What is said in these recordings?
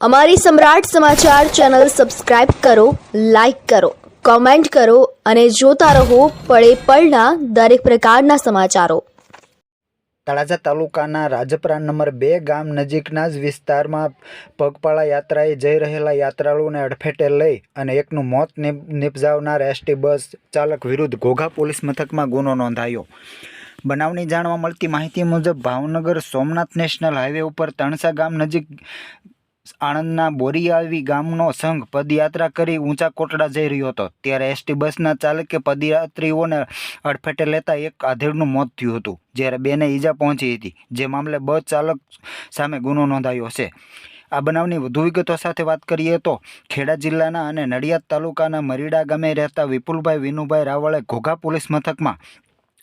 અમારી સમ્રાટ સમાચાર ચેનલ સબસ્ક્રાઇબ કરો, લાઇક કરો, કોમેન્ટ કરો અને જોતા રહો પળે પળના દરેક પ્રકારના સમાચારો. તળાજા તાલુકાના રાજપરા નંબર બે ગામ નજીકના જ વિસ્તારમાં પગપાળા યાત્રાએ જઈ રહેલા યાત્રાળુઓને અડફેટે લઈ અને એકનું મોત નિપ, નિપજાવનાર એસટી બસ ચાલક વિરુદ્ધ ઘોઘા પોલીસ મથકમાં ગુનો નોંધાયો. બનાવની જાણવા મળતી માહિતી મુજબ ભાવનગર સોમનાથ નેશનલ હાઈવે ઉપર તણસા ગામ નજીક આણંદના બોરીઆવી ગામનો સંઘ પદયાત્રા કરી ઊંચા કોટડા જઈ રહ્યો હતો. ત્યારે એસટી બસના ચાલકે પદયાત્રીઓને અડફેટે લેતા એક આધેડનું મોત થયું હતું, જ્યારે બેને ઈજા પહોંચી હતી, જે મામલે બસ ચાલક સામે ગુનો નોંધાયો છે. આ બનાવની વધુ વિગતો સાથે વાત કરીએ તો, ખેડા જિલ્લાના અને નડિયાદ તાલુકાના મરીડા ગામે રહેતા વિપુલભાઈ વિનુભાઈ રાવળે ઘોઘા પોલીસ મથકમાં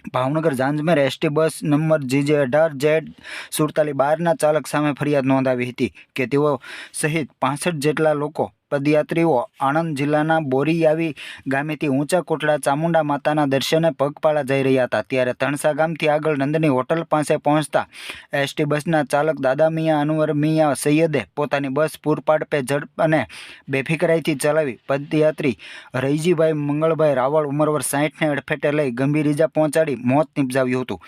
Bhavnagar Janjmer ST bus number GJ અઢાર જેડ સુડતાલીસ બારના ચાલક સામે ફરિયાદ નોંધાવી હતી કે તેઓ સહિત પાસઠ જેટલા લોકો પદયાત્રીઓ આણંદ જિલ્લાના બોરીયાવી ગામેથી ઊંચા કોટડા ચામુંડા માતાના દર્શને પગપાળા જઈ રહ્યા હતા. ત્યારે તણસા ગામથી આગળ નંદની હોટલ પાસે પહોંચતા એસટી બસના ચાલક દાદા મિયા, અનવર મિયા, સૈયદે પોતાની બસ પૂરપાડ પે ઝડપ અને બેફિકરાઈથી ચલાવી પદયાત્રી રૈજીભાઈ મંગળભાઈ રાવળ ઉંમર વર્ષ સાહીઠને અડફેટે લઈ ગંભીર ઇજા પહોંચાડી મોત નિપજાવ્યું હતું.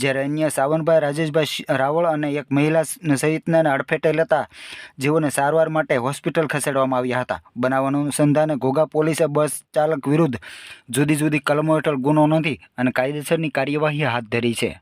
જ્યારે અન્ય સાવનભાઈ, રાજેશભાઈ રાવળ અને એક મહિલા સહિતને અડફેટે લેતા જેઓને સારવાર માટે હોસ્પિટલ ખસેડવામાં આવ્યા હતા. બનાવવાનું અનુસંધાને ઘોઘા પોલીસે બસ ચાલક વિરુદ્ધ જુદી જુદી કલમો હેઠળ ગુનો નોંધી અને કાયદેસરની કાર્યવાહી હાથ ધરી છે.